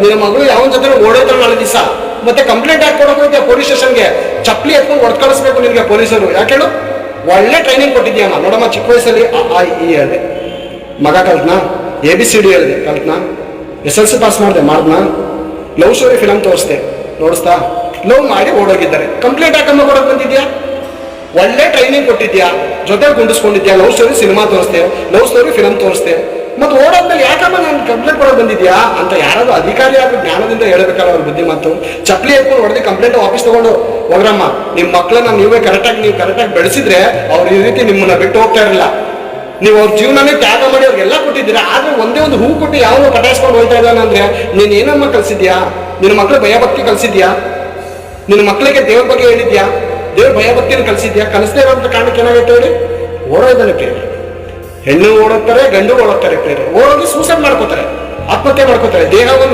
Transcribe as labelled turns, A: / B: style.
A: ನಿನ್ನ ಮಗಳು ಯಾವ ಜೊತೆ ಓಡೋದ್ರ ನಾಳೆ ದಿವಸ. ಮತ್ತೆ ಕಂಪ್ಲೇಂಟ್ ಹಾಕಿ ಕೊಡೋಕೆ ಹೋಯ್ತೀಯ ಪೊಲೀಸ್ ಸ್ಟೇಷನ್ಗೆ ಚಪ್ಪಲಿ ಎತ್ಕೊಂಡು ಹೊಡ್ ಕಳಿಸ್ಬೇಕು ನಿನಗೆ ಪೊಲೀಸರು. ಯಾಕೆ ಹೇಳು? ಒಳ್ಳೆ ಟ್ರೈನಿಂಗ್ ಕೊಟ್ಟಿದ್ಯಮ್ಮ ನೋಡಮ್ಮ, ಚಿಕ್ಕ ವಯಸ್ಸಲ್ಲಿ ಆ ಹೇಳಿದೆ. ಮಗ ಕಲ್ತ್ನಾ? ಎ ಬಿ ಸಿ ಡಿ ಹೇಳಿದೆ. ಕಲ್ತ್ನಾ? ಎಸ್ ಎಲ್ ಸಿ ಪಾಸ್ ಮಾಡಿದೆ. ಮಾಡ್ದನಾ? ಲವ್ ಸ್ಟೋರಿ ಫಿಲಮ್ ತೋರಿಸ್ದೆ. ನೋಡಿಸ್ತಾ? ಲವ್ ಮಾಡಿ ಓಡೋಗಿದ್ದಾರೆ. ಕಂಪ್ಲೇಂಟ್ ಹಾಕಮ್ಮ ಕೊಡೋಕೆ ಬಂದಿದ್ಯಾ ಒಳ್ಳೆ ಟ್ರೈನಿಂಗ್ ಕೊಟ್ಟಿದ್ಯಾ ಜೊತೆ ಗುಂಡಿಸ್ಕೊಂಡಿದ್ಯಾ ಲವ್ ಸ್ಟೋರಿ ಸಿನಿಮಾ ತೋರಿಸ್ತೆ ಲವ್ ಸ್ಟೋರಿ ಫಿಲಮ್ ತೋರಿಸ್ತೆ ಮತ್ತೆ ಓಡೋದ್ಮೇಲೆ ಯಾಕಮ್ಮ ನಾನು ಕಂಪ್ಲೇಂಟ್ ಕೊಡೋದು ಬಂದಿದ್ಯಾ ಅಂತ ಯಾರಾದ್ರೂ ಅಧಿಕಾರಿ ಆಗಿ ಜ್ಞಾನದಿಂದ ಹೇಳಬೇಕಲ್ಲ ಅವ್ರ ಬುದ್ಧಿ ಮಾತು. ಚಪ್ಪಲಿ ಹಾಕೊಂಡು ಹೊಡೆದು ಕಂಪ್ಲೇಂಟ್ ವಾಪಸ್ ತಗೊಂಡು, ಹೋಗ್ರಮ್ಮ ನಿಮ್ಮ ಮಕ್ಕಳನ್ನ ನೀವೇ ಕರೆಕ್ಟಾಗಿ ನೀವು ಕರೆಕ್ಟಾಗಿ ಬೆಳೆಸಿದ್ರೆ ಅವ್ರು ಈ ರೀತಿ ನಿಮ್ಮನ್ನ ಬಿಟ್ಟು ಹೋಗ್ತಾ ಇರಲಿಲ್ಲ ನೀವು ಅವ್ರ ಜೀವನನೇ ತ್ಯಾಗ ಮಾಡಿ ಅವ್ರಿಗೆಲ್ಲ ಕೊಟ್ಟಿದ್ದೀರಾ. ಆದ್ರೆ ಒಂದೇ ಒಂದು ಹೂ ಕೊಟ್ಟು ಯಾವನು ಪಟಾಯಿಸ್ಕೊಂಡು ಹೋಗ್ತಾ ಇದ್ದಾನೆ ಅಂದ್ರೆ, ನೀನ್ ಏನಮ್ಮ ಕಲ್ಸಿದ್ಯಾ? ನಿನ್ನ ಮಕ್ಳು ಭಯಭಕ್ತಿ ಕಲ್ಸಿದ್ಯಾ? ನಿನ್ನ ಮಕ್ಕಳಿಗೆ ದೇವ್ರ ಬಗ್ಗೆ ಹೇಳಿದ್ಯಾ? ದೇವ್ರ ಭಯಭಕ್ತಿಯನ್ನು ಕಲಿಸಿದ್ಯಾ? ಕಲಿಸದೇ ಇರೋಂಥ ಕಾರಣಕ್ಕೆ ಏನಾಗುತ್ತೆ ಹೇಳಿ? ಓಡೋದನ್ನು ಪ್ರೇರೆ ಹೆಣ್ಣು ಓಡೋಗ್ತಾರೆ ಗಂಡು ಓಡೋಗ್ತಾರೆ ಪ್ರೇರೆ ಓಡೋಗಿ ಸೂಸೈಡ್ ಮಾಡ್ಕೋತಾರೆ ಆತ್ಮಹತ್ಯೆ ಮಾಡ್ಕೋತಾರೆ ದೇಹವನ್ನು